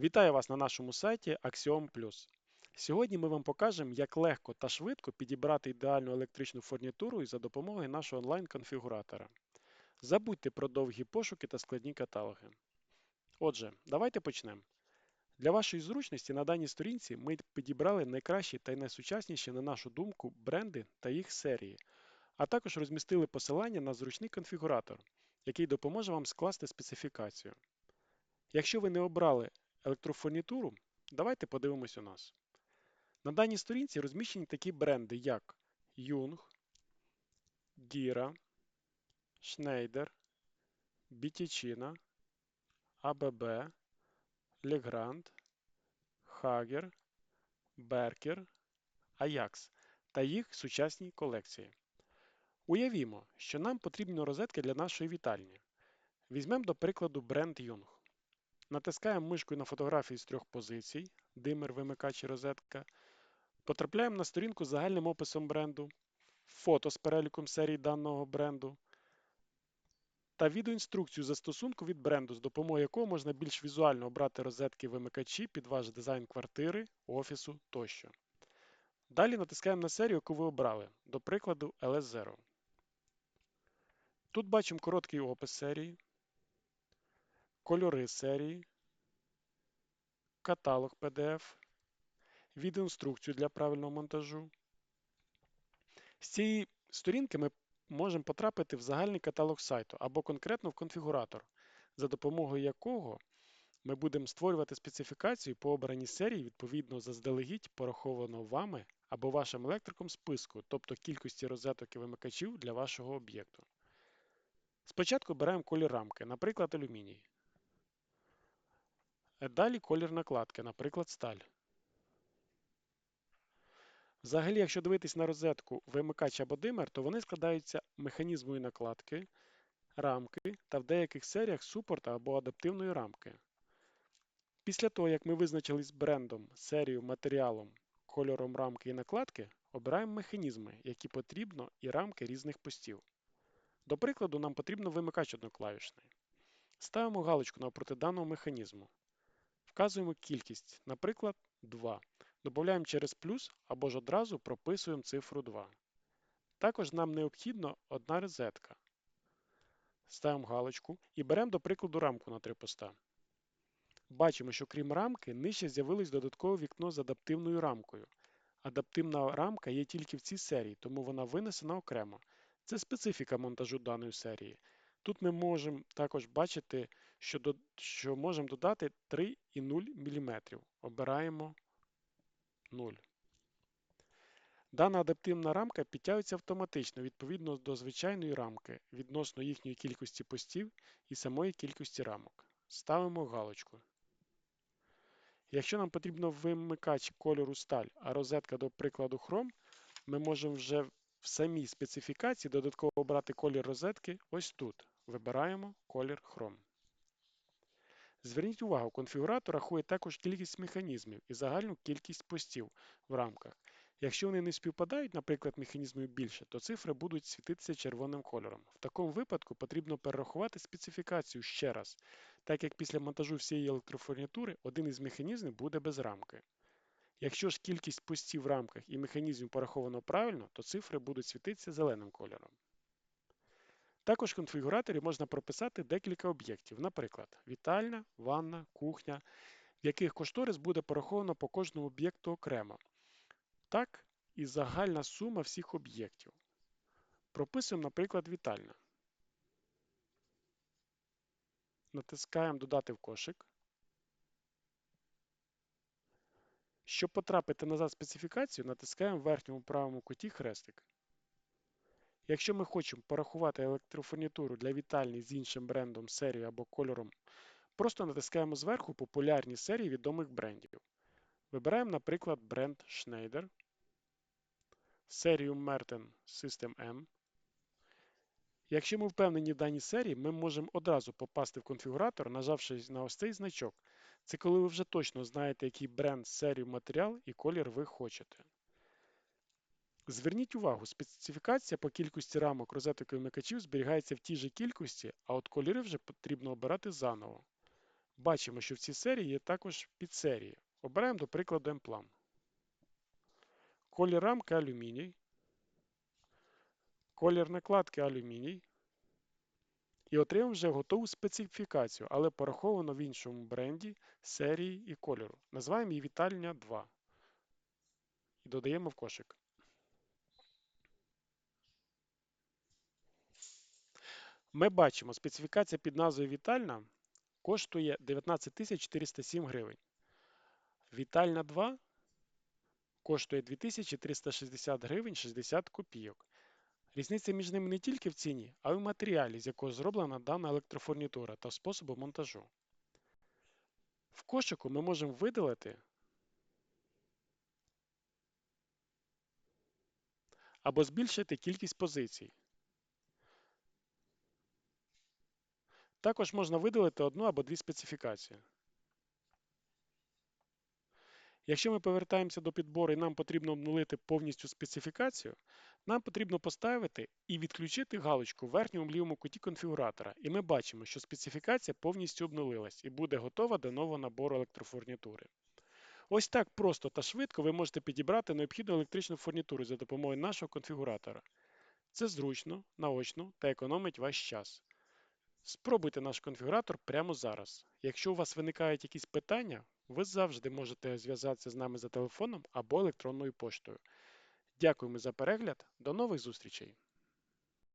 Вітаю вас на нашому сайті Axiom Сьогодні ми вам покажемо, як легко та швидко підібрати ідеальну електричну фурнітуру за допомогою нашого онлайн-конфігуратора. Забудьте про довгі пошуки та складні каталоги. Отже, давайте почнемо. Для вашої зручності на даній сторінці ми підібрали найкращі та найсучасніші, на нашу думку, бренди та їх серії, а також розмістили посилання на зручний конфігуратор, який допоможе вам скласти специфікацію. Якщо ви не обрали електрофурнітуру, давайте подивимось у нас. На даній сторінці розміщені такі бренди, як Jung, Gira, Schneider, Biticina, ABB, Legrand, Hager, Berker, Ajax та їх сучасні колекції. Уявімо, що нам потрібні розетки для нашої вітальні. Візьмемо до прикладу бренд Jung. Натискаємо мишкою на фотографії з трьох позицій, димер, вимикач і розетка. Потрапляємо на сторінку з загальним описом бренду, фото з переліком серій даного бренду та відеоінструкцію застосунку від бренду, з допомогою якого можна більш візуально обрати розетки вимикачі під ваш дизайн квартири, офісу тощо. Далі натискаємо на серію, яку ви обрали, до прикладу LS0. Тут бачимо короткий опис серії, кольори серії, каталог PDF, відеоінструкцію для правильного монтажу. З цієї сторінки ми можемо потрапити в загальний каталог сайту або конкретно в конфігуратор, за допомогою якого ми будемо створювати специфікацію по обраній серії відповідно заздалегідь порахованого вами або вашим електриком списку, тобто кількості розеток і вимикачів для вашого об'єкту. Спочатку беремо колір рамки, наприклад, алюміній. Далі колір накладки, наприклад, сталь. Взагалі, якщо дивитись на розетку вимикач або димер, то вони складаються механізмою накладки, рамки та в деяких серіях супорта або адаптивної рамки. Після того, як ми визначились з брендом, серією, матеріалом, кольором рамки і накладки, обираємо механізми, які потрібно, і рамки різних постів. До прикладу, нам потрібно вимикач одноклавішний. Ставимо галочку навпроти даного механізму. Вказуємо кількість, наприклад, 2. Додаємо через плюс або ж одразу прописуємо цифру 2. Також нам необхідно одна розетка. Ставимо галочку і беремо, до прикладу, рамку на 3 поста. Бачимо, що крім рамки, нижче з'явилось додаткове вікно з адаптивною рамкою. Адаптивна рамка є тільки в цій серії, тому вона винесена окремо. Це специфіка монтажу даної серії. Тут ми можемо також бачити, що до, що можемо додати 3,0 мм. Обираємо 0. Дана адаптивна рамка підтягується автоматично відповідно до звичайної рамки відносно їхньої кількості постів і самої кількості рамок. Ставимо галочку. Якщо нам потрібно вимикач кольору сталь, а розетка, до прикладу, хром, ми можемо вже в самій специфікації додатково обрати колір розетки ось тут. Вибираємо колір Chrome. Зверніть увагу, конфігуратор рахує також кількість механізмів і загальну кількість постів в рамках. Якщо вони не співпадають, наприклад, механізмів більше, то цифри будуть світитися червоним кольором. В такому випадку потрібно перерахувати специфікацію ще раз, так як після монтажу всієї електрофурнітури один із механізмів буде без рамки. Якщо ж кількість постів в рамках і механізмів пораховано правильно, то цифри будуть світитися зеленим кольором. Також в конфігураторі можна прописати декілька об'єктів, наприклад, вітальня, ванна, кухня, в яких кошторис буде пораховано по кожному об'єкту окремо. Так, і загальна сума всіх об'єктів. Прописуємо, наприклад, вітальня. Натискаємо Додати в кошик. Щоб потрапити назад специфікацію, натискаємо в верхньому правому куті хрестик. Якщо ми хочемо порахувати електрофурнітуру для вітальні з іншим брендом, серією або кольором, просто натискаємо зверху популярні серії відомих брендів. Вибираємо, наприклад, бренд Schneider, серію Merten System M. Якщо ми впевнені в даній серії, ми можемо одразу попасти в конфігуратор, нажавши на ось цей значок. Це коли ви вже точно знаєте, який бренд, серію, матеріал і колір ви хочете. Зверніть увагу, специфікація по кількості рамок розеток і вмикачів зберігається в тій же кількості, а от кольори вже потрібно обирати заново. Бачимо, що в цій серії є також підсерії. Обираємо, до прикладу, Емплам. Колір рамки алюміній, колір накладки алюміній. І отримав вже готову специфікацію, але пораховано в іншому бренді, серії і кольору. Називаємо її вітальня 2 і додаємо в кошик. Ми бачимо, специфікація під назвою Вітальна коштує 19 407 гривень. Вітальна 2 коштує 2360 гривень 60 копійок. Різниця між ними не тільки в ціні, а й в матеріалі, з якого зроблена дана електрофурнітура та способу монтажу. В кошику ми можемо видалити або збільшити кількість позицій. Також можна видалити одну або дві специфікації. Якщо ми повертаємося до підбору і нам потрібно обнулити повністю специфікацію, нам потрібно поставити і відключити галочку в верхньому лівому куті конфігуратора, і ми бачимо, що специфікація повністю обнулилась і буде готова до нового набору електрофурнітури. Ось так просто та швидко ви можете підібрати необхідну електричну фурнітуру за допомогою нашого конфігуратора. Це зручно, наочно та економить ваш час. Спробуйте наш конфігуратор прямо зараз. Якщо у вас виникають якісь питання, ви завжди можете зв'язатися з нами за телефоном або електронною поштою. Дякуємо за перегляд, до нових зустрічей!